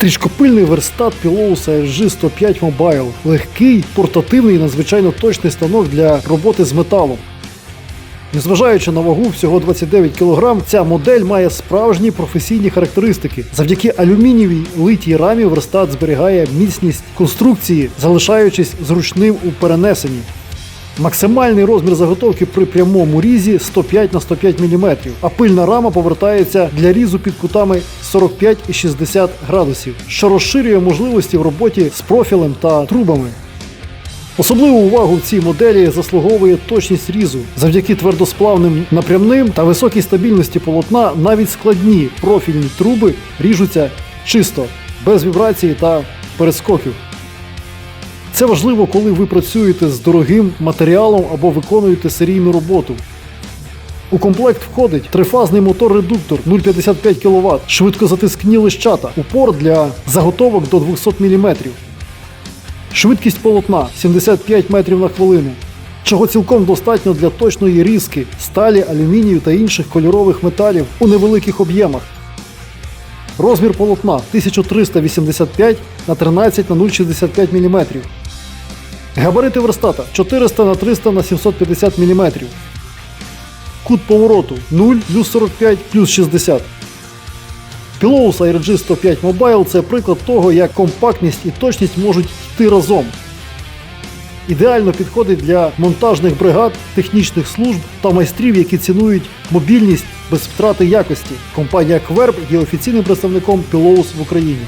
Стрічкопильний верстат Pilows ASG 105 Mobile. Легкий, портативний і надзвичайно точний станок для роботи з металом. Незважаючи на вагу всього 29 кг, ця модель має справжні професійні характеристики. Завдяки алюмінієвій литій рамі верстат зберігає міцність конструкції, залишаючись зручним у перенесенні. Максимальний розмір заготовки при прямому різі 105 на 105 мм, а пильна рама повертається для різу під кутами 45 і 60 градусів, що розширює можливості в роботі з профілем та трубами. Особливу увагу в цій моделі заслуговує точність різу. Завдяки твердосплавним напрямним та високій стабільності полотна навіть складні профільні труби ріжуться чисто, без вібрацій та перескоків. Це важливо, коли ви працюєте з дорогим матеріалом або виконуєте серійну роботу. У комплект входить трифазний мотор-редуктор 0,55 кВт, швидкозатискні лищата, упор для заготовок до 200 мм. Швидкість полотна 75 метрів на хвилину, чого цілком достатньо для точної різки сталі, алюмінію та інших кольорових металів у невеликих об'ємах. Розмір полотна 1385 на 13 на 0,65 мм. Габарити верстата 400 на 300 на 750 мм. Кут повороту 0 плюс 45 плюс 60. Pilows ARG 105 Mobile це приклад того, як компактність і точність можуть йти разом. Ідеально підходить для монтажних бригад, технічних служб та майстрів, які цінують мобільність без втрати якості. Компанія Кверб є офіційним представником Pilows в Україні.